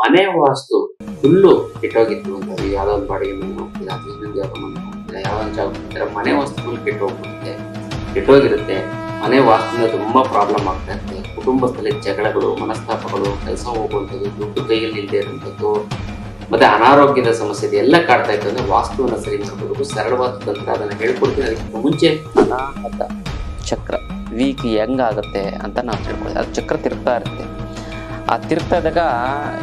ಮನೆ ವಾಸ್ತು ಫುಲ್ಲು ಕೆಟ್ಟೋಗಿತ್ತು ಅಂತ ಯಾವ್ದೋ ಒಂದು ಬಾಡಿಗೆ ಮನೆ ಹೋಗ್ತಿಲ್ಲ ಅಥವಾ ಇನ್ನೊಂದು ಯಾವ್ದೋ ಮನೆ ಹೋಗ್ತಿಲ್ಲ ಯಾವ್ದೊಂದು ಜಾಗ ಮನೆ ವಾಸ್ತು ಫುಲ್ ಕೆಟ್ಟೋಗ್ಬಿಡುತ್ತೆ. ಕೆಟ್ಟೋಗಿರುತ್ತೆ. ಮನೆ ವಾಸ್ತುವಿನ ತುಂಬಾ ಪ್ರಾಬ್ಲಮ್ ಆಗ್ತಾ ಇರುತ್ತೆ. ಕುಟುಂಬದಲ್ಲಿ ಜಗಳಗಳು, ಮನಸ್ತಾಪಗಳು, ಕೆಲಸ ಹೋಗುವಂಥದ್ದು, ದುಡ್ಡು ಕೈಯಲ್ಲಿ ಇಲ್ಲದೆ ಇರುವಂಥದ್ದು, ಮತ್ತೆ ಅನಾರೋಗ್ಯದ ಸಮಸ್ಯೆ ಎಲ್ಲ ಕಾಡ್ತಾ ಇತ್ತು ಅಂದ್ರೆ ವಾಸ್ತುವನ್ನ ಸರಿ ಮಾಡ್ಕೋಬೇಕು ಸರಳವಾದ ತಂತ್ರ, ಅದನ್ನ ಹೇಳ್ಕೊಡ್ತೀನಿ. ಅದಕ್ಕೆ ಮುಂಚೆ ಚಕ್ರ. ವೀಕ್ ಹೆಂಗಾಗುತ್ತೆ ಅಂತ ನಾವು ತಿಳ್ಕೊಳ್ಳಿ ಅದು ಚಕ್ರ ತಿರುಗ್ತಾ ಇರುತ್ತೆ. ಆ ತಿರ್ತದಾಗ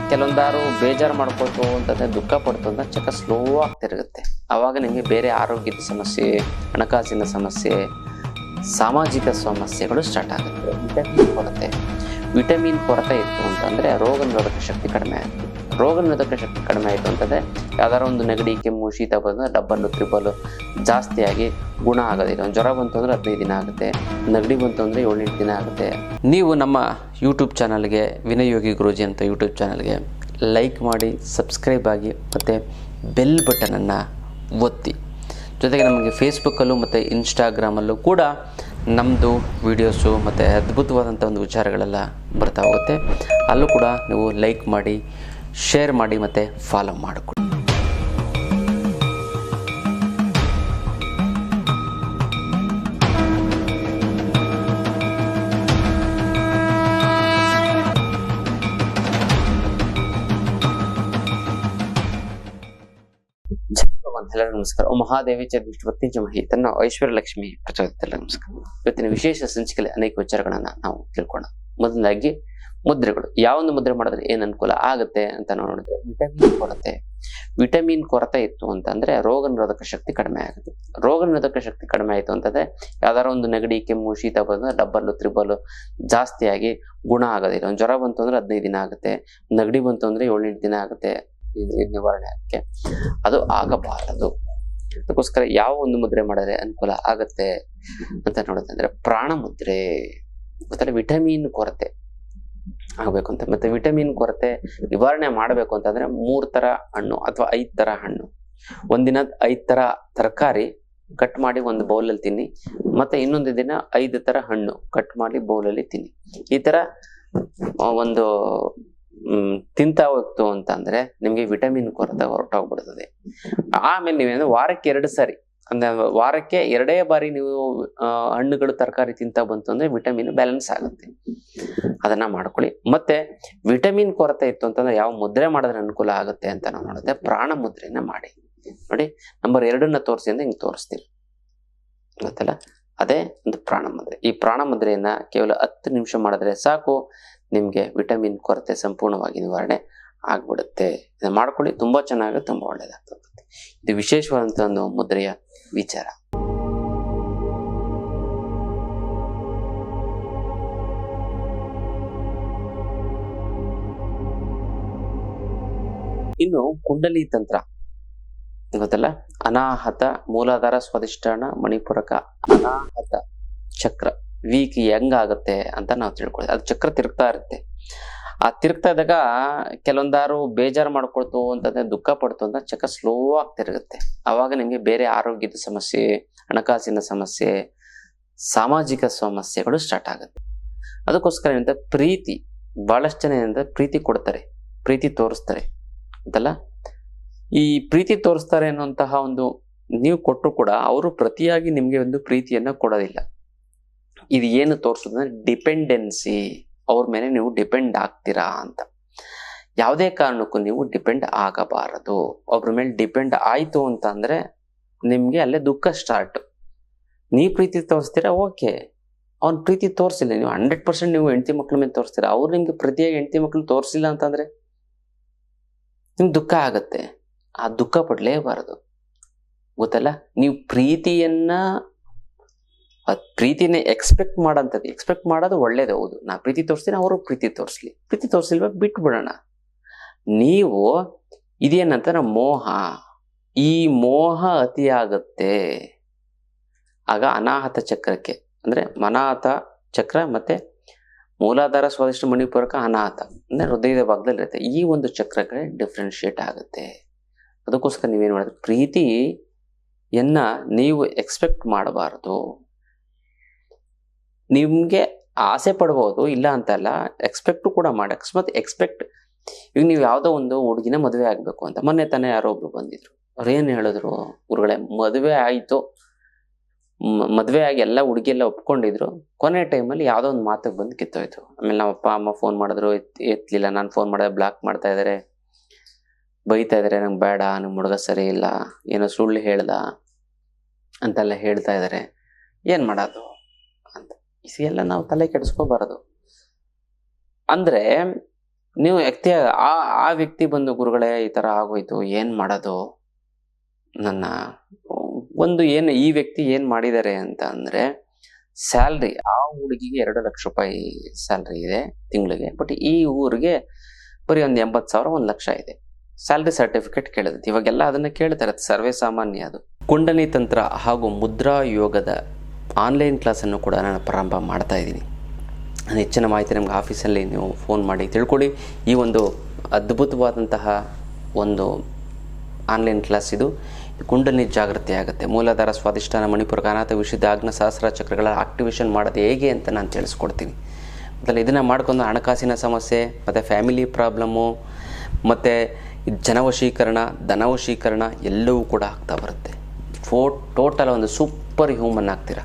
ಕೆಲವೊಂದಾರು ಬೇಜಾರು ಮಾಡ್ಕೋತು ಅಂತಂದ್ರೆ ದುಃಖ ಪಡ್ತು ಅಂತ ಚಕ ಸ್ಲೋ ಆಗಿ ತಿರುಗುತ್ತೆ. ಆವಾಗ ನಿಮಗೆ ಬೇರೆ ಆರೋಗ್ಯದ ಸಮಸ್ಯೆ, ಹಣಕಾಸಿನ ಸಮಸ್ಯೆ, ಸಾಮಾಜಿಕ ಸಮಸ್ಯೆಗಳು ಸ್ಟಾರ್ಟ್ ಆಗುತ್ತೆ. ವಿಟಮಿನ್ ಕೊರತೆ. ವಿಟಮಿನ್ ಕೊರತೆ ಇತ್ತು ಅಂತಂದ್ರೆ ರೋಗ ನಿರೋಧಕ ಶಕ್ತಿ ಕಡಿಮೆ ಆಗುತ್ತೆ ರೋಗ ನಿರೋಧಕ ಶಕ್ತಿ ಕಡಿಮೆ ಆಯಿತು ಅಂತಂದರೆ ಯಾವ್ದಾರ ಒಂದು ನೆಗಡಿ, ಕೆಮ್ಮು, ಶೀತ ಬಂದರೆ ಡಬ್ಬಲ್ಲು ತ್ರಿಬಲ್ಲು ಜಾಸ್ತಿಯಾಗಿ ಗುಣ ಆಗೋದಿಲ್ಲ. ಒಂದು ಜ್ವರ ಬಂತು ಅಂದರೆ ಹದಿನೈದು ದಿನ ಆಗುತ್ತೆ, ನೆಗಡಿ ಬಂತು ಅಂದರೆ ಏಳೆಂಟು ದಿನ ಆಗುತ್ತೆ. ನೀವು ನಮ್ಮ ಯೂಟ್ಯೂಬ್ ಚಾನಲ್ಗೆ ವಿನಯೋಗಿ ಯೋಗಿ ಗುರೂಜಿ ಅಂತ ಯೂಟ್ಯೂಬ್ ಚಾನಲ್ಗೆ ಲೈಕ್ ಮಾಡಿ, ಸಬ್ಸ್ಕ್ರೈಬ್ ಆಗಿ, ಮತ್ತು ಬೆಲ್ ಬಟನನ್ನು ಒತ್ತಿ. ಜೊತೆಗೆ ನಮಗೆ ಫೇಸ್ಬುಕ್ಕಲ್ಲೂ ಮತ್ತು ಇನ್ಸ್ಟಾಗ್ರಾಮಲ್ಲೂ ಕೂಡ ನಮ್ಮದು ವೀಡಿಯೋಸು ಮತ್ತು ಅದ್ಭುತವಾದಂಥ ಒಂದು ವಿಚಾರಗಳೆಲ್ಲ ಬರ್ತಾ ಹೋಗುತ್ತೆ. ಅಲ್ಲೂ ಕೂಡ ನೀವು ಲೈಕ್ ಮಾಡಿ ಶೇರ್ ಮಾಡಿ ಮತ್ತು ಫಾಲೋ ಮಾಡಿಕೊಡಿ. ಎಲ್ಲರೂ ನಮಸ್ಕಾರ. ಮಹಾದೇವಿ. ಚ ವಿಷ್ಣುವತ್ತಿ ತನ್ನ ಐಶ್ವರ್ಯ ಲಕ್ಷ್ಮಿ ಪ್ರಚೋದಿತ ನಮಸ್ಕಾರ. ಇವತ್ತಿನ ವಿಶೇಷ ಸಂಚಿಕೆಯಲ್ಲಿ ಅನೇಕ ವಿಚಾರಗಳನ್ನ ನಾವು ತಿಳ್ಕೊಳ್ಳೋಣ. ಮೊದಲಾಗಿ ಮುದ್ರೆಗಳು. ಯಾವೊಂದು ಮುದ್ರೆ ಮಾಡಿದ್ರೆ ಏನು ಅನುಕೂಲ ಆಗುತ್ತೆ ಅಂತ ನೋಡಿದ್ರೆ ವಿಟಮಿನ್ ಕೊರತೆ. ವಿಟಮಿನ್ ಕೊರತೆ ಇತ್ತು ಅಂತಂದ್ರೆ ರೋಗ ನಿರೋಧಕ ಶಕ್ತಿ ಕಡಿಮೆ ಆಗುತ್ತೆ. ರೋಗ ನಿರೋಧಕ ಶಕ್ತಿ ಕಡಿಮೆ ಆಯಿತು ಅಂತಂದ್ರೆ ಯಾವ್ದಾರ ಒಂದು ನೆಗಡಿ, ಕೆಮ್ಮು, ಶೀತ ಬಂದ್ರೆ ಡಬ್ಬಲ್ಲು, ತ್ರಿಬಲ್ಲು ಜಾಸ್ತಿಯಾಗಿ ಗುಣ ಆಗೋದಿಲ್ಲ. ಒಂದು ಜ್ವರ ಬಂತು ಅಂದ್ರೆ ಹದಿನೈದು ದಿನ ಆಗುತ್ತೆ. ನೆಗಡಿ ಬಂತು ಅಂದ್ರೆ ಏಳೆಂಟು ದಿನ ಆಗುತ್ತೆ ನಿವಾರಣೆ ಆಗಕ್ಕೆ. ಅದು ಆಗಬಾರದು. ಅದಕ್ಕೋಸ್ಕರ ಯಾವ ಒಂದು ಮುದ್ರೆ ಮಾಡಿದ್ರೆ ಅನುಕೂಲ ಆಗತ್ತೆ ಅಂತ ನೋಡೋದಂದ್ರೆ ಪ್ರಾಣ ಮುದ್ರೆ ವಿಟಮಿನ್ ಕೊರತೆ. ಆಗ್ಬೇಕು ಅಂತ. ಮತ್ತೆ ವಿಟಮಿನ್ ಕೊರತೆ ನಿವಾರಣೆ ಮಾಡಬೇಕು ಅಂತಂದ್ರೆ ಮೂರ್ ತರ ಹಣ್ಣು ಅಥವಾ ಐದ್ ತರ ಹಣ್ಣು. ಒಂದಿನ ಐದ್ ತರ ತರಕಾರಿ ಕಟ್ ಮಾಡಿ ಒಂದು ಬೌಲಲ್ಲಿ ತಿನ್ನಿ. ಮತ್ತೆ ಇನ್ನೊಂದು ದಿನ ಐದು ತರ ಹಣ್ಣು ಕಟ್ ಮಾಡಿ ಬೌಲಲ್ಲಿ ತಿನ್ನಿ. ಈ ತರ ಒಂದು ತಿಂತಾ ಹೋಗ್ತು ಅಂತಂದ್ರೆ ನಿಮ್ಗೆ ವಿಟಮಿನ್ ಕೊರತೆ ಹೊರಟೋಗ್ಬಿಡ್ತದೆ. ಆಮೇಲೆ ನೀವೇನು ವಾರಕ್ಕೆ ಎರಡು ಸಾರಿ ಅಂದ್ರೆ ವಾರಕ್ಕೆ ಎರಡೇ ಬಾರಿ ನೀವು ಹಣ್ಣುಗಳು, ತರಕಾರಿ ತಿಂತ ಬಂತು ಅಂದ್ರೆ ವಿಟಮಿನ್ ಬ್ಯಾಲೆನ್ಸ್ ಆಗುತ್ತೆ. ಅದನ್ನ ಮಾಡ್ಕೊಳ್ಳಿ. ಮತ್ತೆ ವಿಟಮಿನ್ ಕೊರತೆ ಇತ್ತು ಅಂತಂದ್ರೆ ಯಾವ ಮುದ್ರೆ ಮಾಡಿದ್ರೆ ಅನುಕೂಲ ಆಗುತ್ತೆ ಅಂತ ನಾವು ನೋಡುತ್ತೆ. ಪ್ರಾಣ ಮುದ್ರೆನ ಮಾಡಿ. ನೋಡಿ ನಂಬರ್ ಎರಡನ್ನ ತೋರಿಸಿ ಅಂದ್ರೆ ಹಿಂಗೆ ತೋರಿಸ್ತೀನಿ. ಗೊತ್ತಲ್ಲ? ಅದೇ ಒಂದು ಪ್ರಾಣ ಮುದ್ರೆ. ಈ ಪ್ರಾಣ ಮುದ್ರೆಯನ್ನ ಕೇವಲ ಹತ್ತು ನಿಮಿಷ ಮಾಡಿದ್ರೆ ಸಾಕು. ನಿಮಗೆ ವಿಟಮಿನ್ ಕೊರತೆ ಸಂಪೂರ್ಣವಾಗಿ ನಿವಾರಣೆ ಆಗ್ಬಿಡುತ್ತೆ. ಇದನ್ನ ಮಾಡ್ಕೊಳ್ಳಿ. ತುಂಬಾ ಚೆನ್ನಾಗಿ, ತುಂಬಾ ಒಳ್ಳೇದಾಗ್ತದೆ. ಇದು ವಿಶೇಷವಾದಂಥ ಒಂದು ಮುದ್ರೆಯ ವಿಚಾರ. ಇನ್ನು ಕುಂಡಲಿ ತಂತ್ರ. ಗೊತ್ತಲ್ಲ? ಅನಾಹತ ಮೂಲಾಧಾರ ಸ್ವಾದಿಷ್ಠಾನ ಮಣಿಪುರಕ ಅನಾಹತ ಚಕ್ರ. ವೀಕ್ ಹೆಂಗಾಗುತ್ತೆ ಅಂತ ನಾವು ತಿಳ್ಕೊಳ್ಳಿ ಅದು ಚಕ್ರ ತಿರುಗ್ತಾ ಇರುತ್ತೆ. ಆ ತಿರುಗ್ತಾ ಇದ್ದಾಗ ಕೆಲವೊಂದಾರು ಬೇಜಾರು ಮಾಡ್ಕೊಳ್ತು ಅಂತಂದ್ರೆ ದುಃಖ ಪಡ್ತು ಅಂತ ಚಕ ಸ್ಲೋ ಆಗಿ ತಿರುಗುತ್ತೆ. ಆವಾಗ ನಿಮಗೆ ಬೇರೆ ಆರೋಗ್ಯದ ಸಮಸ್ಯೆ, ಹಣಕಾಸಿನ ಸಮಸ್ಯೆ, ಸಾಮಾಜಿಕ ಸಮಸ್ಯೆಗಳು ಸ್ಟಾರ್ಟ್ ಆಗುತ್ತೆ. ಅದಕ್ಕೋಸ್ಕರ ಏನಂತ ಪ್ರೀತಿ ಬಹಳಷ್ಟು ಜನ ಏನಂತ ಪ್ರೀತಿ ಕೊಡ್ತಾರೆ, ಪ್ರೀತಿ ತೋರಿಸ್ತಾರೆ. ಅಂತಲ್ಲ? ಈ ಪ್ರೀತಿ ತೋರಿಸ್ತಾರೆ ಅನ್ನುವಂತಹ ಒಂದು ನೀವು ಕೊಟ್ಟರು ಕೂಡ ಅವರು ಪ್ರತಿಯಾಗಿ ನಿಮಗೆ ಒಂದು ಪ್ರೀತಿಯನ್ನು ಕೊಡೋದಿಲ್ಲ. ಇದು ಏನು ತೋರಿಸೋದಂದ್ರೆ ಡಿಪೆಂಡೆನ್ಸಿ ಅವ್ರ ಮೇಲೆ ನೀವು ಡಿಪೆಂಡ್ ಆಗ್ತೀರಾ ಅಂತ. ಯಾವುದೇ ಕಾರಣಕ್ಕೂ ನೀವು ಡಿಪೆಂಡ್ ಆಗಬಾರದು. ಒಬ್ರ ಮೇಲೆ ಡಿಪೆಂಡ್ ಆಯಿತು ಅಂತ ನಿಮಗೆ ನಿಮ್ಗೆ ಅಲ್ಲೇ ದುಃಖ ಸ್ಟಾರ್ಟ್ ನೀವು ಪ್ರೀತಿ ತೋರಿಸ್ತೀರಾ? ಓಕೆ ಅವ್ನ ಪ್ರೀತಿ ತೋರಿಸಿಲ್ಲ. ನೀವು ಹಂಡ್ರೆಡ್ ಪರ್ಸೆಂಟ್ ನೀವು ಹೆಂಡತಿ ಮಕ್ಳ ಮೇಲೆ ತೋರಿಸ್ತೀರಾ? ಅವ್ರು ನಿಮಗೆ ಪ್ರತಿಯಾಗಿ ಹೆಂಡತಿ ಮಕ್ಳು ತೋರಿಸಿಲ್ಲ ಅಂತಂದರೆ ನಿಮ್ಗೆ ದುಃಖ ಆಗುತ್ತೆ. ಆ ದುಃಖ ಪಡಲೇಬಾರದು. ಗೊತ್ತಲ್ಲ? ನೀವು ಪ್ರೀತಿಯನ್ನ ಅದ್ ಪ್ರೀತಿನ ಎಕ್ಸ್ಪೆಕ್ಟ್ ಮಾಡೋಂಥದ್ದು. ಎಕ್ಸ್ಪೆಕ್ಟ್ ಮಾಡೋದು ಒಳ್ಳೇದು, ಹೌದು. ನಾ ಪ್ರೀತಿ ತೋರಿಸ್ತೀನಿ, ಅವರು ಪ್ರೀತಿ ತೋರಿಸ್ಲಿ. ಪ್ರೀತಿ ತೋರಿಸಿಲ್ವ ಬಿಟ್ಟು ಬಿಡೋಣ ನೀವು ಇದೇನಂತಾರೆ ಮೋಹ. ಈ ಮೋಹ ಅತಿಯಾಗುತ್ತೆ. ಆಗ ಅನಾಹತ ಚಕ್ರಕ್ಕೆ, ಅಂದರೆ ಮನಾಹತ ಚಕ್ರ ಮತ್ತು ಮೂಲಾಧಾರ ಸ್ವಾದಿಷ್ಟ ಮಣಿಪೂರಕ ಅನಾಹತ, ಅಂದರೆ ಹೃದಯದ ಭಾಗದಲ್ಲಿ ಇರುತ್ತೆ. ಈ ಒಂದು ಚಕ್ರಗಳೇ ಡಿಫ್ರೆನ್ಶಿಯೇಟ್ ಆಗುತ್ತೆ. ಅದಕ್ಕೋಸ್ಕರ ನೀವೇನು ಮಾಡಿದ್ರೆ ಪ್ರೀತಿಯನ್ನು ನೀವು ಎಕ್ಸ್ಪೆಕ್ಟ್ ಮಾಡಬಾರದು. ನಿಮ್ಗೆ ಆಸೆ ಪಡ್ಬೋದು, ಇಲ್ಲ ಅಂತಲ್ಲ ಎಕ್ಸ್ಪೆಕ್ಟು ಕೂಡ ಮಾಡಿ. ಅಕಸ್ಮಾತ್ ಎಕ್ಸ್ಪೆಕ್ಟ್ ಈಗ ನೀವು ಯಾವುದೋ ಒಂದು ಹುಡುಗಿನ ಮದುವೆ ಆಗಬೇಕು ಅಂತ. ಮೊನ್ನೆ ತಾನೇ ಯಾರೋ ಒಬ್ರು ಬಂದಿದ್ರು. ಅವ್ರು ಏನು ಹೇಳಿದ್ರು? ಗುರುಗಳೇ, ಮದುವೆ ಆಯಿತು. ಮದುವೆ ಆಗಿ ಎಲ್ಲ ಹುಡುಗಿ ಎಲ್ಲ ಒಪ್ಕೊಂಡಿದ್ರು. ಕೊನೆ ಟೈಮಲ್ಲಿ ಯಾವುದೋ ಒಂದು ಮಾತಿಗೆ ಬಂದು ಕಿತ್ತೋಯ್ತು. ಆಮೇಲೆ ನಮ್ಮ ಅಪ್ಪ, ಅಮ್ಮ ಫೋನ್ ಮಾಡಿದ್ರು, ಎತ್ ಎತ್ತಲಿಲ್ಲ ನಾನು ಫೋನ್ ಮಾಡಿದೆ ಬ್ಲಾಕ್ ಮಾಡ್ತಾ ಇದ್ದಾರೆ ಬೈತಾ ಇದ್ದಾರೆ ನಂಗೆ ಬೇಡ ನಮ್ಮ ಹುಡುಗ ಸರಿ ಇಲ್ಲ. ಏನೋ ಸುಳ್ಳು ಹೇಳ್ದ ಅಂತೆಲ್ಲ ಹೇಳ್ತಾ ಇದ್ದಾರೆ ಏನು ಮಾಡೋದು? ಎಲ್ಲ ನಾವು ತಲೆ ಕೆಡಿಸ್ಕೋಬಾರದು. ಅಂದರೆ ನೀವು ವ್ಯಕ್ತಿ ಆ ಆ ವ್ಯಕ್ತಿ ಬಂದು ಗುರುಗಳೇ ಈ ಥರ ಆಗೋಯ್ತು, ಏನು ಮಾಡೋದು? ನನ್ನ, ಒಂದು ಏನು, ಈ ವ್ಯಕ್ತಿ ಏನು ಮಾಡಿದ್ದಾರೆ ಅಂತ ಅಂದರೆ, ಸ್ಯಾಲ್ರಿ, ಆ ಹುಡುಗಿಗೆ ಎರಡು ಲಕ್ಷ ರೂಪಾಯಿ ಸ್ಯಾಲ್ರಿ ಇದೆ ತಿಂಗಳಿಗೆ, ಬಟ್ ಈ ಊರಿಗೆ ಬರೀ ಒಂದು ಎಂಬತ್ತು ಸಾವಿರ, ಒಂದು ಲಕ್ಷ ಇದೆ. ಸ್ಯಾಲ್ರಿ ಸರ್ಟಿಫಿಕೇಟ್ ಕೇಳಿದ್ರು ಇವಾಗೆಲ್ಲ ಅದನ್ನು ಕೇಳ್ತಾರೆ ಸರ್ವೇ ಸಾಮಾನ್ಯ ಅದು. ಕುಂಡನಿ ತಂತ್ರ ಹಾಗೂ ಮುದ್ರಾ ಯೋಗದ ಆನ್ಲೈನ್ ಕ್ಲಾಸನ್ನು ಕೂಡ ನಾನು ಪ್ರಾರಂಭ ಮಾಡ್ತಾ ಇದ್ದೀನಿ. ನಾನು ಹೆಚ್ಚಿನ ಮಾಹಿತಿ ನಮಗೆ ಆಫೀಸಲ್ಲಿ ನೀವು ಫೋನ್ ಮಾಡಿ ತಿಳ್ಕೊಳ್ಳಿ. ಈ ಒಂದು ಅದ್ಭುತವಾದಂತಹ ಒಂದು ಆನ್ಲೈನ್ ಕ್ಲಾಸ್ ಇದು. ಕುಂಡಲಿ ಜಾಗೃತಿ ಆಗುತ್ತೆ. ಮೂಲಾಧಾರ ಸ್ವಾದಿಷ್ಠಾನ ಮಣಿಪುರ ಅನಾಥ ವಿಶುದ್ಧ ಆಗ್ನ ಸಹಸ್ರ ಚಕ್ರಗಳ ಆಕ್ಟಿವೇಷನ್ ಮಾಡೋದು ಹೇಗೆ ಅಂತ ನಾನು ತಿಳಿಸ್ಕೊಡ್ತೀನಿ. ಮೊದಲು ಇದನ್ನು ಮಾಡ್ಕೊಂಡು ಹಣಕಾಸಿನ ಸಮಸ್ಯೆ, ಮತ್ತು ಫ್ಯಾಮಿಲಿ ಪ್ರಾಬ್ಲಮ್ಮು ಮತ್ತು ಜನವಶೀಕರಣ, ಧನವಶೀಕರಣ ಎಲ್ಲವೂ ಕೂಡ ಆಗ್ತಾ ಬರುತ್ತೆ. ಫೋ ಟೋಟಲ್ ಒಂದು ಸೂಪರ್ ಹ್ಯೂಮನ್ ಆಗ್ತೀರ?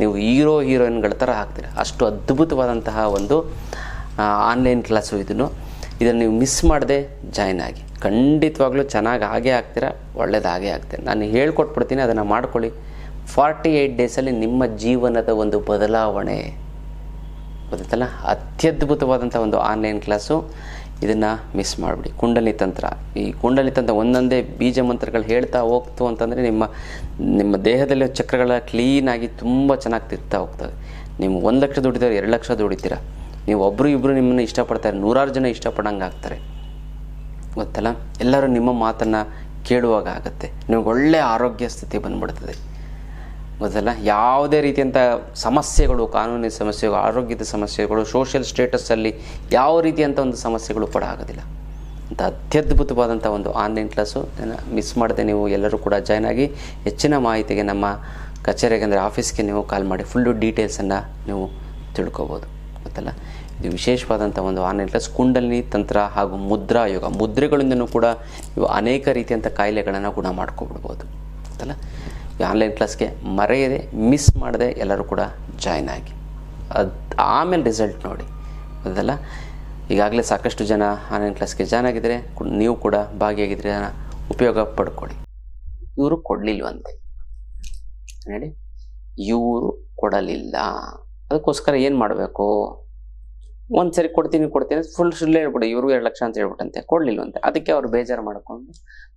ನೀವು ಹೀರೋ, ಹೀರೋಯಿನ್ಗಳ ಥರ ಹಾಕ್ತೀರ ಅಷ್ಟು ಅದ್ಭುತವಾದಂತಹ ಒಂದು ಆನ್ಲೈನ್ ಕ್ಲಾಸು ಇದನ್ನು ಇದನ್ನು ನೀವು ಮಿಸ್ ಮಾಡದೆ ಜಾಯ್ನ್ ಆಗಿ. ಖಂಡಿತವಾಗ್ಲೂ ಚೆನ್ನಾಗಿ ಆಗೇ ಆಗ್ತೀರ ಒಳ್ಳೇದು ಆಗೇ ಆಗ್ತೀರ. ನಾನು ಹೇಳ್ಕೊಟ್ಬಿಡ್ತೀನಿ, ಅದನ್ನು ಮಾಡ್ಕೊಳ್ಳಿ. ಫಾರ್ಟಿ ಏಯ್ಟ್ ಡೇಸಲ್ಲಿ ನಿಮ್ಮ ಜೀವನದ ಒಂದು ಬದಲಾವಣೆ. ಗೊತ್ತಲ್ಲ ಅತ್ಯದ್ಭುತವಾದಂಥ ಒಂದು ಆನ್ಲೈನ್ ಕ್ಲಾಸು ಇದನ್ನು ಮಿಸ್ ಮಾಡಿಬಿಡಿ. ಕುಂಡಲಿ ತಂತ್ರ. ಈ ಕುಂಡಲಿ ತಂತ್ರ ಒಂದೊಂದೇ ಬೀಜ ಮಂತ್ರಗಳು ಹೇಳ್ತಾ ಹೋಗ್ತು ಅಂತಂದರೆ ನಿಮ್ಮ ನಿಮ್ಮ ದೇಹದಲ್ಲಿ ಚಕ್ರಗಳ ಕ್ಲೀನಾಗಿ ತುಂಬ ಚೆನ್ನಾಗಿ ತಿರ್ತಾ ಹೋಗ್ತದೆ ನೀವು ಒಂದು ಲಕ್ಷ ದುಡಿತಾರೆ, ಎರಡು ಲಕ್ಷ ದುಡಿತೀರ? ನೀವು ಒಬ್ಬರು ಇಬ್ಬರು ನಿಮ್ಮನ್ನು ಇಷ್ಟಪಡ್ತಾರೆ, ನೂರಾರು ಜನ ಇಷ್ಟಪಡಂಗೆ ಆಗ್ತಾರೆ. ಗೊತ್ತಲ್ಲ? ಎಲ್ಲರೂ ನಿಮ್ಮ ಮಾತನ್ನು ಕೇಳುವಾಗ ಆಗುತ್ತೆ. ನಿಮ್ಗೆ ಒಳ್ಳೆಯ ಆರೋಗ್ಯ ಸ್ಥಿತಿ ಬಂದ್ಬಿಡ್ತದೆ. ಗೊತ್ತಲ್ಲ ಯಾವುದೇ ರೀತಿಯಂಥ ಸಮಸ್ಯೆಗಳು, ಕಾನೂನಿನ ಸಮಸ್ಯೆಗಳು, ಆರೋಗ್ಯದ ಸಮಸ್ಯೆಗಳು ಸೋಷಿಯಲ್ ಸ್ಟೇಟಸ್ಸಲ್ಲಿ ಯಾವ ರೀತಿಯಂಥ ಒಂದು ಸಮಸ್ಯೆಗಳು ಕೂಡ ಆಗೋದಿಲ್ಲ. ಅಂತ ಅತ್ಯದ್ಭುತವಾದಂಥ ಒಂದು ಆನ್ಲೈನ್ ಕ್ಲಾಸು ಮಿಸ್ ಮಾಡದೆ ನೀವು ಎಲ್ಲರೂ ಕೂಡ ಜಾಯ್ನ್ ಆಗಿ ಹೆಚ್ಚಿನ ಮಾಹಿತಿಗೆ ನಮ್ಮ ಕಚೇರಿಗೆ ಅಂದರೆ ಆಫೀಸ್ಗೆ ನೀವು ಕಾಲ್ ಮಾಡಿ ಫುಲ್ಲು ಡೀಟೇಲ್ಸನ್ನು ನೀವು ತಿಳ್ಕೊಬೋದು. ಗೊತ್ತಲ್ಲ? ಇದು ವಿಶೇಷವಾದಂಥ ಒಂದು ಆನ್ಲೈನ್ ಕ್ಲಾಸ್ ಕುಂಡಲಿನಿ ತಂತ್ರ ಹಾಗೂ ಮುದ್ರಾ ಯೋಗ. ಮುದ್ರೆಗಳಿಂದನೂ ಕೂಡ ಇವು ಅನೇಕ ರೀತಿಯಂಥ ಕಾಯಿಲೆಗಳನ್ನು ಗುಣ ಮಾಡ್ಕೊಬಿಡ್ಬೋದು. ಗೊತ್ತಲ್ಲ? ಈ ಆನ್ಲೈನ್ ಕ್ಲಾಸ್ಗೆ ಮರೆಯದೆ ಮಿಸ್ ಮಾಡದೆ ಎಲ್ಲರೂ ಕೂಡ ಜಾಯ್ನ್ ಆಗಿ. ಅದು ಆಮೇಲೆ ರಿಸಲ್ಟ್ ನೋಡಿ. ಅದಲ್ಲ ಈಗಾಗಲೇ ಸಾಕಷ್ಟು ಜನ ಆನ್ಲೈನ್ ಕ್ಲಾಸ್ಗೆ ಜಾಯ್ನ್ ಆಗಿದ್ದರೆ ನೀವು ಕೂಡ ಭಾಗಿಯಾಗಿದ್ದರೆ ಉಪಯೋಗ ಪಡ್ಕೊಳ್ಳಿ. ಇವರು ಕೊಡಲಿಲ್ವಂತೆ. ನೋಡಿ, ಇವರು ಕೊಡಲಿಲ್ಲ. ಅದಕ್ಕೋಸ್ಕರ ಏನು ಮಾಡಬೇಕು? ಒಂದು ಸರಿ ಕೊಡ್ತೀನಿ ಕೊಡ್ತೀನಿ ಫುಲ್ ಸುಳ್ಳು ಹೇಳ್ಬಿಡಿ. ಇವ್ರಿಗೂ ಎರಡು ಲಕ್ಷ ಅಂತ ಹೇಳ್ಬಿಟ್ಟಂತೆ. ಕೊಡಲಿಲ್ವಂತೆ. ಅದಕ್ಕೆ ಅವ್ರು ಬೇಜಾರು ಮಾಡಿಕೊಂಡು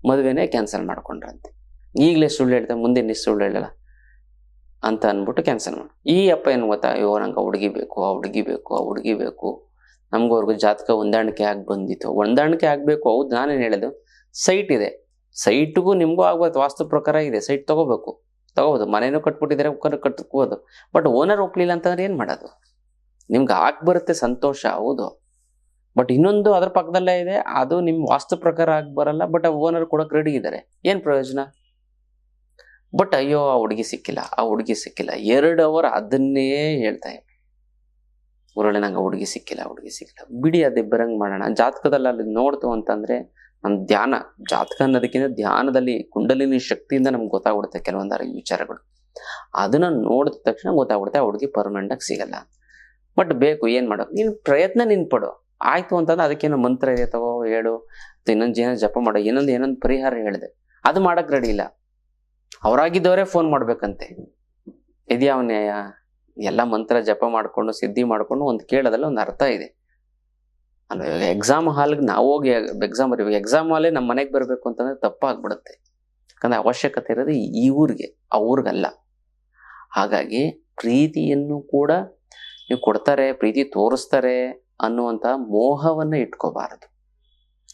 ಮದುವೆನೇ ಕ್ಯಾನ್ಸಲ್ ಮಾಡ್ಕೊಂಡ್ರಂತೆ. ಈಗಲೇ ಸುಳ್ಳು ಹೇಳಿದೆ ಮುಂದೆ ನೀ ಸುಳ್ಳು ಹೇಳಲ್ಲ ಅಂತ ಅಂದ್ಬಿಟ್ಟು ಕ್ಯಾನ್ಸಲ್ ಮಾಡಿ. ಈ ಅಪ್ಪ ಏನು ಗೊತ್ತಾ? ಅಯ್ಯೋ, ನಂಗೆ ಹುಡುಗಿ ಬೇಕು, ಆ ಹುಡುಗಿ ಬೇಕು, ಆ ಹುಡುಗಿ ಬೇಕು. ನಮಗೂ ಅವ್ರಿಗೂ ಜಾತಕ ಹೊಂದಾಣಿಕೆ ಆಗಿ ಬಂದಿತ್ತು. ಹೊಂದಾಣಿಕೆ ಆಗಬೇಕು, ಹೌದು, ನಾನೇನು ಹೇಳೋದು? ಸೈಟ್ ಇದೆ. ಸೈಟ್ಗೂ ನಿಮಗೂ ಆಗ್ಬೋದು, ವಾಸ್ತು ಪ್ರಕಾರ ಇದೆ. ಸೈಟ್ ತಗೋಬೇಕು. ತಗೋಬೋದು. ಮನೇನೂ ಕಟ್ಬಿಟ್ಟಿದ್ದಾರೆ ಕಟ್- ಕಟ್ಕೋದು ಬಟ್ ಓನರ್ ಒಪ್ಲಿಲ್ಲ ಅಂತಂದ್ರೆ ಏನು ಮಾಡೋದು? ನಿಮ್ಗೆ ಆಗಿ ಬರುತ್ತೆ ಸಂತೋಷ, ಹೌದು. ಬಟ್ ಇನ್ನೊಂದು ಅದ್ರ ಪಕ್ಕದಲ್ಲೇ ಇದೆ, ಅದು ನಿಮ್ಮ ವಾಸ್ತು ಪ್ರಕಾರ ಆಗಿ ಬರಲ್ಲ, ಬಟ್ ಓನರ್ ಕೂಡ ರೆಡಿ ಇದ್ದಾರೆ. ಏನು ಪ್ರಯೋಜನ? ಬಟ್ ಅಯ್ಯೋ, ಆ ಹುಡುಗಿ ಸಿಕ್ಕಿಲ್ಲ, ಆ ಹುಡುಗಿ ಸಿಕ್ಕಿಲ್ಲ. ಎರಡು ಅವರ್ ಅದನ್ನೇ ಹೇಳ್ತಾ ಇದ್ದೆ. ಊರಲ್ಲಿ ನಂಗೆ ಹುಡುಗಿ ಸಿಕ್ಕಿಲ್ಲ ಹುಡುಗಿ ಸಿಕ್ಕಿಲ್ಲ. ಬಿಡಿ, ಅದೇ ಬರಂಗ್ ಮಾಡೋಣ. ಜಾತಕದಲ್ಲಿ ಅಲ್ಲಿ ನೋಡ್ತು ಅಂತಂದ್ರೆ ನಮ್ಮ ಧ್ಯಾನ, ಜಾತಕ ಅನ್ನೋದಕ್ಕಿಂತ ಧ್ಯಾನದಲ್ಲಿ ಕುಂಡಲಿನಿ ಶಕ್ತಿಯಿಂದ ನಮ್ಗೆ ಗೊತ್ತಾಗ್ಬಿಡುತ್ತೆ ಕೆಲವೊಂದಾರು ವಿಚಾರಗಳು. ಅದನ್ನ ನೋಡಿದ ತಕ್ಷಣ ಗೊತ್ತಾಗ್ಬಿಡುತ್ತೆ ಆ ಹುಡುಗಿ ಪರ್ಮನೆಂಟ್ ಆಗಿ ಸಿಗಲ್ಲ. ಬಟ್ ಬೇಕು, ಏನ್ ಮಾಡೋ? ನೀನ್ ಪ್ರಯತ್ನ ನೀನ್ ಪಡು. ಆಯ್ತು ಅಂತಂದ್ರೆ ಅದಕ್ಕೇನೋ ಮಂತ್ರ ಇದೆ ತಗೋ, ಹೇಳು. ಇನ್ನೊಂದು ಏನೋ ಜಪ ಮಾಡೋ. ಏನೊಂದು ಏನೊಂದು ಪರಿಹಾರ ಹೇಳಿದೆ. ಅದು ಮಾಡಕ್ ರೆಡಿ ಇಲ್ಲ. ಅವರಾಗಿದ್ದವರೇ ಫೋನ್ ಮಾಡ್ಬೇಕಂತೆ. ಇದ್ಯಾವ ನ್ಯಾಯ? ಎಲ್ಲ ಮಂತ್ರ ಜಪ ಮಾಡ್ಕೊಂಡು, ಸಿದ್ಧಿ ಮಾಡಿಕೊಂಡು ಒಂದು ಕೇಳೋದಲ್ಲ ಒಂದು ಅರ್ಥ ಇದೆ. ಅಲ್ಲ ಎಕ್ಸಾಮ್ ಹಾಲ್ಗೆ ನಾವು ಹೋಗಿ ಎಕ್ಸಾಮ್ ಬರೀಬೇಕು ಎಕ್ಸಾಮ್ ಹಾಲೇ ನಮ್ಮ ಮನೆಗೆ ಬರಬೇಕು ಅಂತಂದ್ರೆ ತಪ್ಪಾಗ್ಬಿಡುತ್ತೆ. ಯಾಕಂದ್ರೆ ಅವಶ್ಯಕತೆ ಇರೋದು ಈ ಊರಿಗೆ, ಆ ಊರಿಗಲ್ಲ. ಹಾಗಾಗಿ ಪ್ರೀತಿಯನ್ನು ಕೂಡ ನೀವು ಕೊಡ್ತಾರೆ, ಪ್ರೀತಿ ತೋರಿಸ್ತಾರೆ ಅನ್ನುವಂಥ ಮೋಹವನ್ನ ಇಟ್ಕೋಬಾರದು.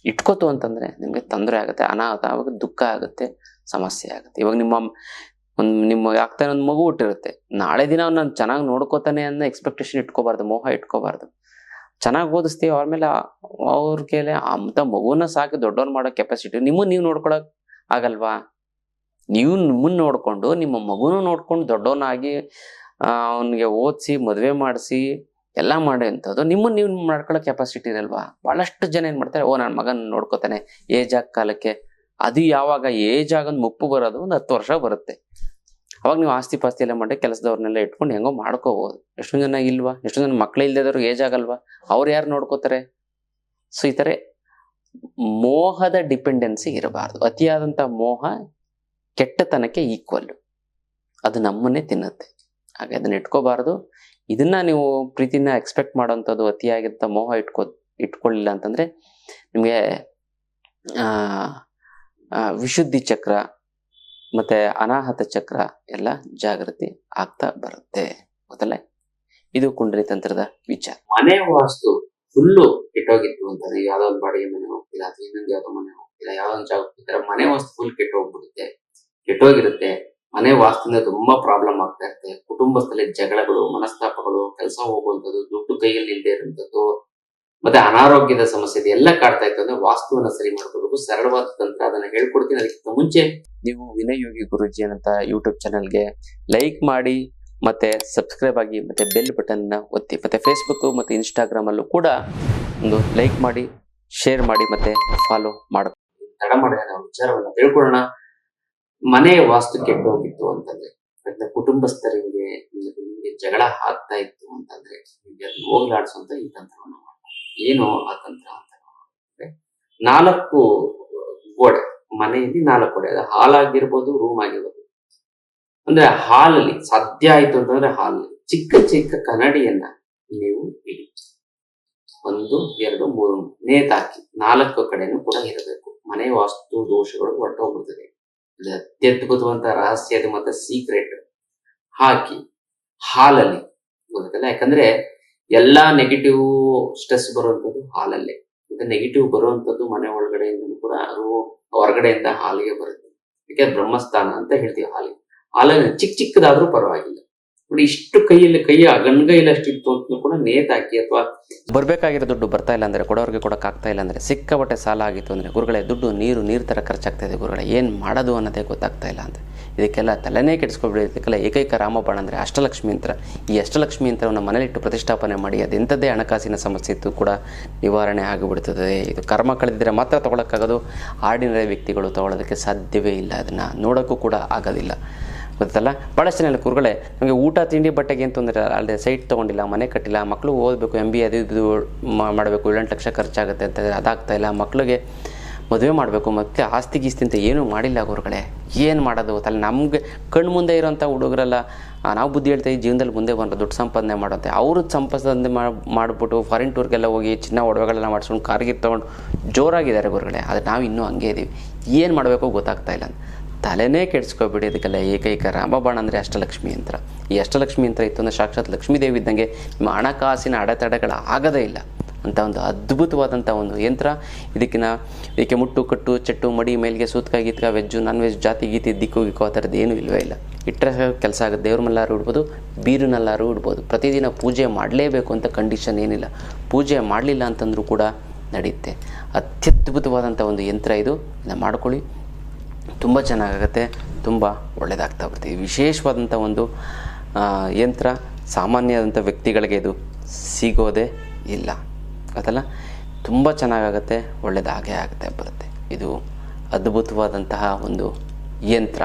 ಇಟ್ಕೋತು ಅಂತಂದ್ರೆ ನಿಮಗೆ ತೊಂದರೆ ಆಗುತ್ತೆ, ಅನಾಹುತ ಆವಾಗ ದುಃಖ ಆಗುತ್ತೆ. ಸಮಸ್ಯೆ ಆಗುತ್ತೆ. ಇವಾಗ ನಿಮ್ಮ ಒಂದು, ನಿಮ್ಮ ಆಗ್ತಾನೆ ಒಂದು ಮಗು ಹುಟ್ಟಿರುತ್ತೆ. ನಾಳೆ ದಿನ ನಾನು ಚೆನ್ನಾಗಿ ನೋಡ್ಕೋತಾನೆ ಅನ್ನೋ ಎಕ್ಸ್ಪೆಕ್ಟೇಷನ್ ಇಟ್ಕೋಬಾರ್ದು, ಮೋಹ ಇಟ್ಕೋಬಾರ್ದು. ಚೆನ್ನಾಗಿ ಓದಿಸ್ತೀವಿ ಅವ್ರ ಮೇಲೆ ಅವ್ರ ಕೇಳಿ ಅಂತ ಮಗುನ ಸಾಕಿ, ದೊಡ್ಡವ್ರು ಮಾಡೋ ಕೆಪಾಸಿಟಿ ನಿಮ್ಮನ್ನು ನೀವು ನೋಡ್ಕೊಳಕ್ ಆಗಲ್ವಾ? ನೀವು ನಿಮ್ಮನ್ನು ನೋಡ್ಕೊಂಡು, ನಿಮ್ಮ ಮಗುನು ನೋಡ್ಕೊಂಡು ದೊಡ್ಡವನಾಗಿ ಅವನಿಗೆ ಓದಿಸಿ, ಮದುವೆ ಮಾಡಿಸಿ, ಎಲ್ಲ ಮಾಡೋಂಥದ್ದು ನಿಮ್ಮನ್ನು ನೀವು ಮಾಡ್ಕೊಳ್ಳೋ ಕೆಪಾಸಿಟಿ ಇರಲ್ವಾ? ಬಹಳಷ್ಟು ಜನ ಏನು ಮಾಡ್ತಾರೆ, ಓ ನನ್ನ ಮಗನ ನೋಡ್ಕೋತಾನೆ, ಏಜ್ ಆಗ ಕಾಲಕ್ಕೆ ಅದು ಯಾವಾಗ ಏಜ್ ಆಗೊಂದು ಮುಪ್ಪು ಬರೋದು ಒಂದು ಹತ್ತು ವರ್ಷ ಬರುತ್ತೆ. ಅವಾಗ ನೀವು ಆಸ್ತಿ ಪಾಸ್ತಿ ಎಲ್ಲ ಮಾಡಿ ಕೆಲಸದವ್ರನ್ನೆಲ್ಲ ಇಟ್ಕೊಂಡು ಹೆಂಗೋ ಮಾಡ್ಕೋಬೋದು. ಎಷ್ಟೊಂದು ಜನ ಇಲ್ವಾ? ಎಷ್ಟೊಂದು ಜನ ಮಕ್ಳು ಇಲ್ದಿದ್ರು ಏಜ್ ಆಗಲ್ವಾ? ಅವ್ರು ಯಾರು ನೋಡ್ಕೋತಾರೆ? ಸೊ ಈ ಥರ ಮೋಹದ ಡಿಪೆಂಡೆನ್ಸಿ ಇರಬಾರ್ದು. ಅತಿಯಾದಂಥ ಮೋಹ ಕೆಟ್ಟತನಕ್ಕೆ ಈಕ್ವಲ್ ಅದು ನಮ್ಮನ್ನೇ ತಿನ್ನುತ್ತೆ. ಹಾಗೆ ಅದನ್ನ ಇಟ್ಕೋಬಾರ್ದು. ಇದನ್ನ ನೀವು ಪ್ರೀತಿನ ಎಕ್ಸ್ಪೆಕ್ಟ್ ಮಾಡೋಂಥದ್ದು ಅತಿಯಾಗಿದ್ದ ಮೋಹ ಇಟ್ಕೋ, ಇಟ್ಕೊಳ್ಳಿಲ್ಲ ಅಂತಂದ್ರೆ ನಿಮಗೆ ವಿಶುದ್ಧಿ ಚಕ್ರ ಮತ್ತೆ ಅನಾಹತ ಚಕ್ರ ಎಲ್ಲ ಜಾಗೃತಿ ಆಗ್ತಾ ಬರುತ್ತೆ ಗೊತ್ತಲ್ಲ? ಇದು ಕುಂಡಲಿ ತಂತ್ರದ ವಿಚಾರ. ಮನೆ ವಾಸ್ತು ಫುಲ್ಲು ಕೆಟ್ಟೋಗಿತ್ತು ಅಂತಂದ್ರೆ ಯಾವ್ದೋ ಒಂದು ಬಾಡಿಗೆ ಮನೆ ಹೋಗ್ತಿಲ್ಲ, ಅಥವಾ ಇನ್ನೊಂದು ಯಾವ್ದೋ ಮನೆ ಹೋಗ್ತಿಲ್ಲ, ಯಾವ್ದೋ ಒಂದು ಜಾಗ ಮನೆ ವಾಸ್ತು ಫುಲ್ ಕೆಟ್ಟೋಗ್ಬಿಡುತ್ತೆ. ಕೆಟ್ಟೋಗಿರುತ್ತೆ, ಮನೆ ವಾಸ್ತುವಿಂದ ತುಂಬಾ ಪ್ರಾಬ್ಲಮ್ ಆಗ್ತಾ ಇರುತ್ತೆ. ಕುಟುಂಬಸ್ಥರಲ್ಲಿ ಜಗಳಗಳು, ಮನಸ್ತಾಪಗಳು, ಕೆಲಸ ಹೋಗುವಂಥದ್ದು, ದುಡ್ಡು ಕೈಯಲ್ಲಿ ಇಲ್ಲದೆ ಇರುವಂಥದ್ದು ಮತ್ತೆ ಅನಾರೋಗ್ಯದ ಸಮಸ್ಯೆ ಇದೆ ಎಲ್ಲ ಕಾಡ್ತಾ ಇತ್ತು ಅಂದ್ರೆ ವಾಸ್ತುವನ್ನ ಸರಿ ಮಾಡ್ಕೋಬೇಕು. ಸರಳವಾದ ತಂತ್ರ ಅದನ್ನ ಹೇಳ್ಕೊಡ್ತೀನಿ ಅದಕ್ಕಿಂತ ಮುಂಚೆ. ನೀವು ವಿನಯ್ ಯೋಗಿ ಗುರುಜಿ ಅಂತ ಯೂಟ್ಯೂಬ್ ಚಾನಲ್ಗೆ ಲೈಕ್ ಮಾಡಿ ಮತ್ತೆ ಸಬ್ಸ್ಕ್ರೈಬ್ ಆಗಿ ಮತ್ತೆ ಬೆಲ್ ಬಟನ್ನ ಒತ್ತಿ ಮತ್ತೆ ಫೇಸ್ಬುಕ್ ಮತ್ತೆ ಇನ್ಸ್ಟಾಗ್ರಾಮ್ ಅಲ್ಲೂ ಕೂಡ ಒಂದು ಲೈಕ್ ಮಾಡಿ ಶೇರ್ ಮಾಡಿ ಮತ್ತೆ ಫಾಲೋ ಮಾಡಿ. ತಡ ಮಾಡಿದ ವಿಚಾರವನ್ನ ತಿಳ್ಕೊಳ್ಳೋಣ. ಮನೆ ವಾಸ್ತು ಕೆಟ್ಟು ಹೋಗಿತ್ತು ಅಂತಂದ್ರೆ ಅದನ್ನ ಕುಟುಂಬಸ್ಥರಿಗೆ ನಿಮಗೆ ಜಗಳ ಆಗ್ತಾ ಇತ್ತು ಅಂತಂದ್ರೆ ಹೋಗ್ಲಾಡ್ಸುವಂತ ಈ ತಂತ್ರವನ್ನ ಏನು ಆ ತಂತ್ರ ಅಂತ ನಾಲ್ಕು ಗೋಡೆ, ಮನೆಯಲ್ಲಿ ನಾಲ್ಕು ಗೋಡೆ, ಅದು ಹಾಲ್ ಆಗಿರ್ಬೋದು ರೂಮ್ ಆಗಿರ್ಬೋದು ಅಂದ್ರೆ ಹಾಲಲ್ಲಿ ಸಾಧ್ಯ ಆಯ್ತು ಅಂತಂದ್ರೆ ಹಾಲಲ್ಲಿ, ಚಿಕ್ಕ ಚಿಕ್ಕ ಕನ್ನಡಿಯನ್ನ ನೀವು ಇಡಿ. ಒಂದು, ಎರಡು, ಮೂರು, ನೇತಾಕಿ, ನಾಲ್ಕು ಕಡೆನೂ ಕೂಡ ಇರಬೇಕು. ಮನೆ ವಾಸ್ತು ದೋಷಗಳು ಹೊರಟೋಗ್ಬಿಡ್ತದೆ ಅತ್ಯದ್ಭುತವಂತ ರಹಸ್ಯ ಮತ್ತೆ ಸೀಕ್ರೆಟ್ ಹಾಕಿ, ಹಾಲಲ್ಲಿ ಗೊತ್ತಲ್ಲ ಯಾಕಂದ್ರೆ ಎಲ್ಲಾ ನೆಗೆಟಿವ್ ಸ್ಟ್ರೆಸ್ ಬರುವಂತದ್ದು ಹಾಲಲ್ಲೇ. ಮತ್ತೆ ನೆಗೆಟಿವ್ ಬರುವಂತದ್ದು ಮನೆ ಒಳಗಡೆಯಿಂದ ಕೂಡ ಅದು ಹೊರಗಡೆಯಿಂದ ಹಾಲಿಗೆ ಬರುತ್ತೆ. ಯಾಕೆ ಬ್ರಹ್ಮಸ್ಥಾನ ಅಂತ ಹೇಳ್ತೀವಿ ಹಾಲಿಗೆ. ಹಾಲಲ್ಲಿ ಚಿಕ್ಕ ಚಿಕ್ಕದಾದ್ರೂ ಪರವಾಗಿಲ್ಲ. ನೋಡಿ, ಇಷ್ಟು ಕೈಯಲ್ಲಿ ಕೈಯ ಅಷ್ಟು ಇತ್ತು ಅಂತ ಕೂಡ ನೇತಾಕಿ ಅಥವಾ ಬರಬೇಕಾಗಿರೋ ದುಡ್ಡು ಬರ್ತಾ ಇಲ್ಲ ಅಂದ್ರೆ ಕೊಡೋರಿಗೆ ಕೊಡಕ್ ಆಗ್ತಾ ಇಲ್ಲ ಅಂದ್ರೆ ಸಿಕ್ಕಾಪಟ್ಟೆ ಸಾಲ ಆಗಿತ್ತು ಅಂದ್ರೆ ಗುರುಗಳೇ, ದುಡ್ಡು ನೀರು, ನೀರ್ ತರ ಖರ್ಚಾಗ್ತಾ ಇದೆ ಗುರುಗಳೇ, ಏನ್ ಮಾಡೋದು ಅನ್ನೋದೇ ಗೊತ್ತಾಗ್ತಾ ಇಲ್ಲ ಅಂತ ಇದಕ್ಕೆಲ್ಲ ತಲೆನೇ ಕೆಡಿಸ್ಕೊಬಿಡಿ ಇದಕ್ಕೆಲ್ಲ ಏಕೈಕ ರಾಮಬಾಣ ಅಂದರೆ ಅಷ್ಟಲಕ್ಷ್ಮಿ ಯಂತ್ರ ಈ ಅಷ್ಟಲಕ್ಷ್ಮಿ ಯಂತ್ರವನ್ನು ಮನೇಲಿಟ್ಟು ಪ್ರತಿಷ್ಠಾಪನೆ ಮಾಡಿ ಅದೆಂಥದ್ದೇ ಹಣಕಾಸಿನ ಸಮಸ್ಯೆ ಇತ್ತು ಕೂಡ ನಿವಾರಣೆ ಆಗಿಬಿಡ್ತದೆ ಇದು ಕರ್ಮ ಕಳೆದಿದ್ದರೆ ಮಾತ್ರ ತೊಗೊಳಕ್ಕಾಗೋದು ಆರ್ಡಿನರಿ ವ್ಯಕ್ತಿಗಳು ತಗೊಳ್ಳೋದಕ್ಕೆ ಸಾಧ್ಯವೇ ಇಲ್ಲ ಅದನ್ನು ನೋಡೋಕ್ಕೂ ಕೂಡ ಆಗೋದಿಲ್ಲ ಗೊತ್ತಲ್ಲ ಭಾಳಷ್ಟು ಜನ ಕುರುಗಳೇ ನಮಗೆ ಊಟ ತಿಂಡಿ ಬಟ್ಟೆಗೆ ಏನು ಅಲ್ಲದೆ ಸೈಟ್ ತೊಗೊಂಡಿಲ್ಲ ಮನೆ ಕಟ್ಟಿಲ್ಲ ಮಕ್ಕಳು ಓದಬೇಕು ಎಂ ಬಿ ಅದು ಇದು ಮಾಡಬೇಕು ಏಳೆಂಟು ಲಕ್ಷ ಖರ್ಚಾಗುತ್ತೆ ಅಂತ ಅದಾಗ್ತಾ ಇಲ್ಲ ಮಕ್ಕಳಿಗೆ ಮದುವೆ ಮಾಡಬೇಕು ಮತ್ತೆ ಆಸ್ತಿ ಗೀಸ್ತಿ ಅಂತ ಏನೂ ಮಾಡಿಲ್ಲ ಗುರುಗಳೇ. ಏನು ಮಾಡೋದು ತಲೆ ನಮಗೆ ಕಣ್ಣು ಮುಂದೆ ಇರೋಂಥ ಹುಡುಗರೆಲ್ಲ ನಾವು ಬುದ್ಧಿ ಹೇಳ್ತಾ ಈ ಜೀವನದಲ್ಲಿ ಮುಂದೆ ಬಂದ್ರೆ ದುಡ್ಡು ಸಂಪಾದನೆ ಮಾಡುತ್ತೆ ಅವರು ಸಂಪಾದನೆ ಮಾಡಿಬಿಟ್ಟು ಫಾರಿನ್ ಟೂರ್ಗೆಲ್ಲ ಹೋಗಿ ಚಿನ್ನ ಒಡವೆಗಳೆಲ್ಲ ಮಾಡಿಸ್ಕೊಂಡು ಕಾರ್ಗಿರ್ ತೊಗೊಂಡು ಜೋರಾಗಿದ್ದಾರೆ ಗುರುಗಳೇ. ಆದರೆ ನಾವು ಇನ್ನೂ ಹಂಗೆ ಇದ್ದೀವಿ ಏನು ಮಾಡಬೇಕು ಗೊತ್ತಾಗ್ತಾ ಇಲ್ಲ ತಲೆನೇ ಕೆಡಿಸ್ಕೊಬಿಡಿ ಇದಕ್ಕೆಲ್ಲ ಏಕೈಕ ರಾಮಬಾಣ ಅಂದರೆ ಅಷ್ಟಲಕ್ಷ್ಮಿ ಯಂತ್ರ. ಈ ಅಷ್ಟಲಕ್ಷ್ಮಿ ಯಂತ್ರ ಇತ್ತು ಅಂದರೆ ಸಾಕ್ಷಾತ್ ಲಕ್ಷ್ಮೀದೇವಿ ಇದ್ದಂಗೆ ನಿಮ್ಮ ಹಣಕಾಸಿನ ಅಡೆತಡೆಗಳು ಆಗದೇ ಇಲ್ಲ. ಅಂತ ಒಂದು ಅದ್ಭುತವಾದಂಥ ಒಂದು ಯಂತ್ರ. ಇದಕ್ಕಿನ ಇದಕ್ಕೆ ಮುಟ್ಟು, ಕಟ್ಟು, ಚೆಟ್ಟು, ಮಡಿ, ಮೇಲ್ಗೆ ಸೂತ್ಕ ಗೀತ್ಕ ವೆಜ್ಜು ನಾನ್ ವೆಜ್ ಜಾತಿ, ಗೀತಿ, ದಿಕ್ಕು, ಗಿಕ್ಕು, ಆ ಥರದ್ದು ಏನೂ ಇಲ್ಲವೇ ಇಲ್ಲ. ಇಟ್ಟರೆ ಕೆಲಸ ಆಗುತ್ತೆ. ದೇವ್ರ ಮಲ್ಲಾರು ಇಡ್ಬೋದು ಬೀರಿನಲ್ಲಾರು ಇಡ್ಬೋದು ಪ್ರತಿದಿನ ಪೂಜೆ ಮಾಡಲೇಬೇಕು ಅಂತ ಕಂಡೀಷನ್ ಏನಿಲ್ಲ. ಪೂಜೆ ಮಾಡಲಿಲ್ಲ ಅಂತಂದರೂ ಕೂಡ ನಡೆಯುತ್ತೆ ಅತ್ಯದ್ಭುತವಾದಂಥ ಒಂದು ಯಂತ್ರ ಇದು. ಇದನ್ನು ಮಾಡ್ಕೊಳ್ಳಿ. ತುಂಬ ಚೆನ್ನಾಗಾಗತ್ತೆ, ತುಂಬ ಒಳ್ಳೆಯದಾಗ್ತಾ ಬರ್ತೀವಿ ವಿಶೇಷವಾದಂಥ ಒಂದು ಯಂತ್ರ ಸಾಮಾನ್ಯವಾದಂಥ ವ್ಯಕ್ತಿಗಳಿಗೆ ಇದು ಸಿಗೋದೇ ಇಲ್ಲ. ಅದಲ್ಲ ತುಂಬ ಚೆನ್ನಾಗಾಗತ್ತೆ ಒಳ್ಳೆಯದಾಗೇ ಆಗುತ್ತೆ ಬರುತ್ತೆ. ಇದು ಅದ್ಭುತವಾದಂತಹ ಒಂದು ಯಂತ್ರ.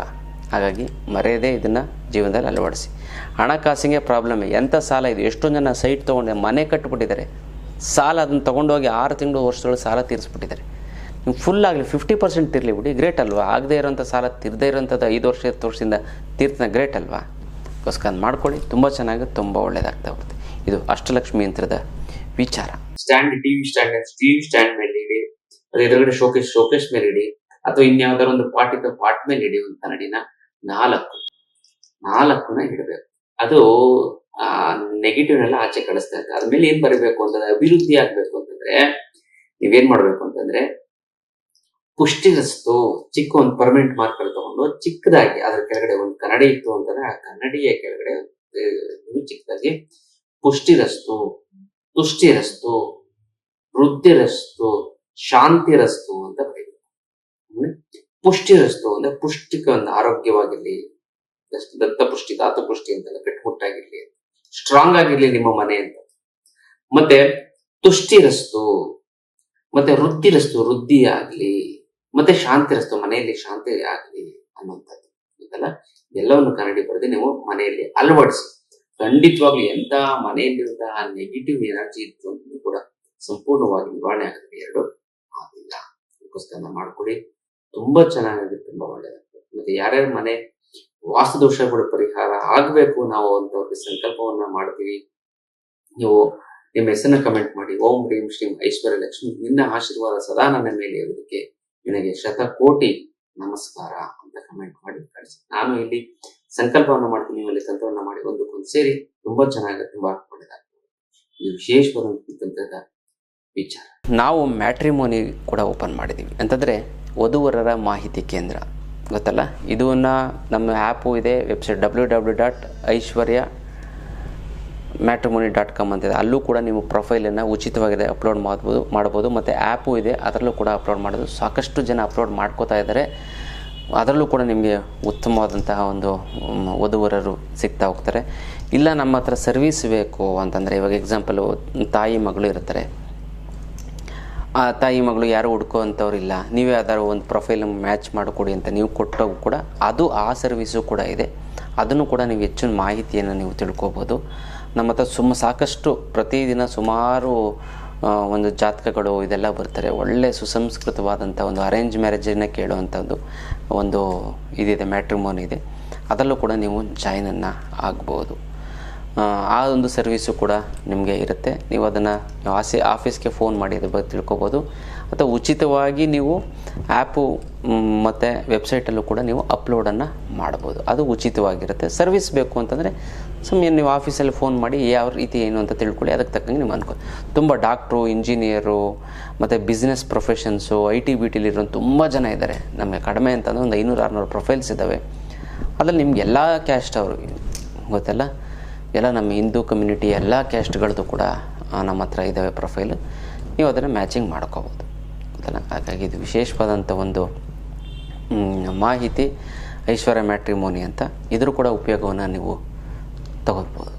ಹಾಗಾಗಿ ಮರೆಯದೇ ಇದನ್ನು ಜೀವನದಲ್ಲಿ ಅಳವಡಿಸಿ. ಹಣಕಾಸಿಗೆ ಪ್ರಾಬ್ಲಮ್ ಎಂಥ ಸಾಲ ಇದು? ಎಷ್ಟೊಂದು ಜನ ಸೈಟ್ ತೊಗೊಂಡೆ, ಮನೆ ಕಟ್ಟಿಬಿಟ್ಟಿದ್ದಾರೆ ಸಾಲ ಅದನ್ನು ತೊಗೊಂಡೋಗಿ ಆರು ತಿಂಗಳು ವರ್ಷದೊಳಗೆ ಸಾಲ ತೀರಿಸ್ಬಿಟ್ಟಿದ್ದಾರೆ. ನಿಮ್ಗೆ ಫುಲ್ ಆಗಲಿ ಫಿಫ್ಟಿ ಪರ್ಸೆಂಟ್ ತಿರ್ಲಿ ಬಿಡಿ ಗ್ರೇಟ್ ಅಲ್ವಾ? ಆಗದೇ ಇರೋಂಥ ಸಾಲ, ತಿರ್ದೇ ಇರೋಂಥದ್ದು ಐದು ವರ್ಷ, ಹತ್ತು ವರ್ಷದಿಂದ ತೀರ್ತಿನ ಗ್ರೇಟ್ ಅಲ್ವಾ? ಅದಕ್ಕೋಸ್ಕರ ಅದ್ ಮಾಡ್ಕೊಳ್ಳಿ. ತುಂಬ ಚೆನ್ನಾಗಿ, ತುಂಬ ಒಳ್ಳೇದಾಗ್ತಾ ಬರುತ್ತೆ ಇದು ಅಷ್ಟಲಕ್ಷ್ಮಿ ಯಂತ್ರದ ವಿಚಾರ. Stand TV stand TV stand ಮೇಲೆ ಇಡಿ, ಅದು ಎದುರುಗಡೆ ಶೋಕೇಶ್ ಶೋಕೇಶ್ ಮೇಲೆ ಇಡಿ, ಅಥವಾ ಇನ್ಯಾವುದಾದ್ರು ಒಂದು ಪಾಟ್ ಇದ್ದ ಪಾಟ್ ಮೇಲೆ ಇಡಿ ಅಂತ ನಡಿನ ನಾಲ್ಕು. ನಾಲ್ಕುನ ಇಡಬೇಕು. ಅದು, ಆ ನೆಗೆಟಿವ್ ಎಲ್ಲ ಆಚೆ ಕಳಿಸ್ತಾ ಇದೆ ಅದ್ಮೇಲೆ ಏನ್ ಬರಬೇಕು ಅಂತಂದ್ರೆ, ಅಭಿವೃದ್ಧಿ ಆಗ್ಬೇಕು ಅಂತಂದ್ರೆ, ನೀವೇನ್ ಮಾಡ್ಬೇಕು ಅಂತಂದ್ರೆ ಪುಷ್ಟಿರಸ್ತು ಚಿಕ್ಕ ಒಂದು ಪರ್ಮನೆಂಟ್ ಮಾರ್ಕರ್ ತಗೊಂಡು ಚಿಕ್ಕದಾಗಿ, ಅದ್ರ ಕೆಳಗಡೆ ಒಂದು ಕನ್ನಡಿ ಇತ್ತು ಅಂತಂದ್ರೆ ಆ ಕನ್ನಡಿಯ ಕೆಳಗಡೆ ಚಿಕ್ಕದಾಗಿ ಪುಷ್ಟಿರಸ್ತು ತುಷ್ಟಿರಸ್ತು ವೃದ್ಧಿರಸ್ತು ಶಾಂತಿರಸ್ತು ಅಂತ ಪುಷ್ಟಿರಸ್ತು ಅಂದ್ರೆ ಪುಷ್ಟಿಕ ಒಂದು ಆರೋಗ್ಯವಾಗಿರ್ಲಿ ದತ್ತ ಪುಷ್ಟಿ, ದಾತ ಪುಷ್ಟಿ ಅಂತ ಕಟ್ಟುಮುಟ್ಟಾಗಿರ್ಲಿ ಸ್ಟ್ರಾಂಗ್ ಆಗಿರ್ಲಿ ನಿಮ್ಮ ಮನೆ ಅಂತ. ಮತ್ತೆ ತುಷ್ಟಿರಸ್ತು, ಮತ್ತೆ ವೃದ್ಧಿರಸ್ತು ವೃದ್ಧಿ ಆಗ್ಲಿ ಮತ್ತೆ ಶಾಂತಿರಸ್ತು ಮನೆಯಲ್ಲಿ ಶಾಂತಿ ಆಗಲಿ ಅನ್ನುವಂಥದ್ದು. ಗೊತ್ತಲ್ಲ? ಎಲ್ಲವನ್ನು ಕನ್ನಡಿ ಬರೆದು ನೀವು ಮನೆಯಲ್ಲಿ ಅಳವಡಿಸಿ. ಖಂಡಿತವಾಗ್ಲು ಎಂತ ಮನೆಯಲ್ಲಿರುವಂತಹ ನೆಗೆಟಿವ್ ಎನರ್ಜಿ ಇತ್ತು ಅಂತ ಕೂಡ ಸಂಪೂರ್ಣವಾಗಿ ನಿವಾರಣೆ ಆಗುತ್ತೆ ಎರಡು ಆಗಿಲ್ಲ. ಅದಕ್ಕೋಸ್ಕರ ಮಾಡ್ಕೊಳ್ಳಿ. ತುಂಬಾ ಚೆನ್ನಾಗಿದೆ, ತುಂಬಾ ಒಳ್ಳೆಯದಾಗ್ತದೆ ಮತ್ತೆ ಯಾರ್ಯಾರ ಮನೆ ವಾಸ್ತುದೋಷಗಳು ಪರಿಹಾರ ಆಗ್ಬೇಕು ನಾವು ಅಂತವ್ರಿಗೆ ಸಂಕಲ್ಪವನ್ನ ಮಾಡ್ತೀವಿ. ನೀವು ನಿಮ್ಮ ಹೆಸರನ್ನ ಕಮೆಂಟ್ ಮಾಡಿ. ಓಂ, ಹ್ರೀಂ, ಶ್ರೀಂ, ಐಶ್ವರ್ಯ, ಲಕ್ಷ್ಮಿ, ನಿನ್ನ ಆಶೀರ್ವಾದ ಸದಾ ನನ್ನ ಮೇಲೆ ಇರೋದಕ್ಕೆ ನಿನಗೆ ಶತಕೋಟಿ ನಮಸ್ಕಾರ ಅಂತ ಕಮೆಂಟ್ ಮಾಡಿ ಕಳಿಸಿ. ನಾನು ಇಲ್ಲಿ ಸಂಕಲ್ಪವನ್ನು ಮಾಡ್ತೀನಿ. ನೀವು ಅಲ್ಲಿ ಮಾಡಿ ಒಂದಕ್ಕೊಂದು ಸೇರಿ ತುಂಬಾ ಚೆನ್ನಾಗಿ ತುಂಬಾ ಒಳ್ಳೆದಾಗ್ತದೆ ಇದು ವಿಶೇಷವಾದಂತಹ ವಿಚಾರ. ನಾವು ಮ್ಯಾಟ್ರಿಮೋನಿ ಕೂಡ ಓಪನ್ ಮಾಡಿದ್ದೀವಿ ಅಂತಂದರೆ ವಧುವರರ ಮಾಹಿತಿ ಕೇಂದ್ರ. ಗೊತ್ತಲ್ಲ? ಇದನ್ನ ನಮ್ಮ ಆ್ಯಪು ಇದೆ, website, W W dot Aishwarya matrimony dot com ಅಂತಿದೆ. ಅಲ್ಲೂ ಕೂಡ ನೀವು ಪ್ರೊಫೈಲನ್ನು ಉಚಿತವಾಗಿದೆ ಅಪ್ಲೋಡ್ ಮಾಡ್ಬೋದು ಮಾಡ್ಬೋದು ಮತ್ತು ಆ್ಯಪು ಇದೆ, ಅದರಲ್ಲೂ ಕೂಡ ಅಪ್ಲೋಡ್ ಮಾಡೋದು. ಸಾಕಷ್ಟು ಜನ ಅಪ್ಲೋಡ್ ಮಾಡ್ಕೋತಾ ಇದ್ದಾರೆ. ಅದರಲ್ಲೂ ಕೂಡ ನಿಮಗೆ ಉತ್ತಮವಾದಂತಹ ಒಂದು ವಧುವರರು ಸಿಗ್ತಾ ಹೋಗ್ತಾರೆ. ಇಲ್ಲ, ನಮ್ಮ ಹತ್ರ ಸರ್ವಿಸ್ ಬೇಕು ಅಂತಂದರೆ, ಇವಾಗ ಎಕ್ಸಾಂಪಲು ತಾಯಿ ಮಗಳು ಇರ್ತಾರೆ. ಆ ತಾಯಿ ಮಗಳು ಯಾರು ಹುಡ್ಕೋ ನೀವೇ ಯಾವ್ದಾದ್ರು ಒಂದು ಪ್ರೊಫೈಲ್ ಮ್ಯಾಚ್ ಮಾಡಿಕೊಡಿ ಅಂತ ನೀವು ಕೊಟ್ಟಾಗೂ ಕೂಡ ಅದು ಆ ಸರ್ವಿಸು ಕೂಡ ಇದೆ. ಅದನ್ನು ಕೂಡ ನೀವು ಹೆಚ್ಚಿನ ಮಾಹಿತಿಯನ್ನು ನೀವು ತಿಳ್ಕೊಬೋದು. ನಮ್ಮ ಹತ್ರ ಸುಮ್ಮ ಸಾಕಷ್ಟು ಪ್ರತಿದಿನ ಸುಮಾರು ಒಂದು ಜಾತಕಗಳು ಇದೆಲ್ಲ ಬರ್ತಾರೆ ಒಳ್ಳೆ ಸುಸಂಸ್ಕೃತವಾದಂಥ ಒಂದು ಅರೇಂಜ್ ಮ್ಯಾರೇಜನ್ನು ಕೇಳುವಂಥದ್ದು ಒಂದು ಇದಿದೆ ಮ್ಯಾಟ್ರಿಮೋನ್ ಇದೆ. ಅದರಲ್ಲೂ ಕೂಡ ನೀವು ಜಾಯ್ನನ್ನು ಆಗ್ಬೋದು. ಆ, ಒಂದು ಸರ್ವೀಸು ಕೂಡ ನಿಮಗೆ ಇರುತ್ತೆ. ನೀವು ಅದನ್ನು ಆಸೆ ಆಫೀಸ್ಗೆ ಫೋನ್ ಮಾಡಿ ಅದ್ರ ಬಗ್ಗೆ ತಿಳ್ಕೊಬೋದು. ಅಥವಾ ಉಚಿತವಾಗಿ ನೀವು ಆ್ಯಪು ಮತ್ತು ವೆಬ್ಸೈಟಲ್ಲೂ ಕೂಡ ನೀವು ಅಪ್ಲೋಡನ್ನು ಮಾಡ್ಬೋದು. ಅದು ಉಚಿತವಾಗಿರುತ್ತೆ. ಸರ್ವಿಸ್ ಬೇಕು ಅಂತಂದರೆ ಸುಮ್ಮನೆ ನೀವು ಆಫೀಸಲ್ಲಿ ಫೋನ್ ಮಾಡಿ ಯಾವ ರೀತಿ ಏನು ಅಂತ ತಿಳ್ಕೊಳ್ಳಿ. ಅದಕ್ಕೆ ತಕ್ಕಂಗೆ ನೀವು ಅನ್ಕೋ, ತುಂಬ ಡಾಕ್ಟ್ರು, ಇಂಜಿನಿಯರು, ಮತ್ತು business professions I T B T ತುಂಬ ಜನ ಇದ್ದಾರೆ. ನಮಗೆ ಕಡಿಮೆ ಅಂತಂದರೆ ಒಂದು ಐನೂರು, ಆರುನೂರು ಪ್ರೊಫೈಲ್ಸ್ ಇದ್ದಾವೆ. ಅದ್ರಲ್ಲಿ ನಿಮ್ಗೆ ಎಲ್ಲ ಕ್ಯಾಸ್ಟ್ ಅವರು, ಗೊತ್ತಲ್ಲ? ಎಲ್ಲ ನಮ್ಮ ಹಿಂದೂ ಕಮ್ಯುನಿಟಿ ಎಲ್ಲ ಕ್ಯಾಸ್ಟ್ಗಳದ್ದು ಕೂಡ ನಮ್ಮ ಹತ್ರ ಇದ್ದಾವೆ ಪ್ರೊಫೈಲು. ನೀವು ಅದನ್ನು ಮ್ಯಾಚಿಂಗ್ ಮಾಡ್ಕೋಬೋದು. ಗೊತ್ತಲ್ಲ ಹಾಗಾಗಿ ಇದು ವಿಶೇಷವಾದಂಥ ಒಂದು ಮಾಹಿತಿ ಐಶ್ವರ್ಯ ಮ್ಯಾಟ್ರಿಮೋನಿ ಅಂತ. ಇದ್ರೂ ಕೂಡ ಉಪಯೋಗವನ್ನು ನೀವು ತಗೋಬೋದು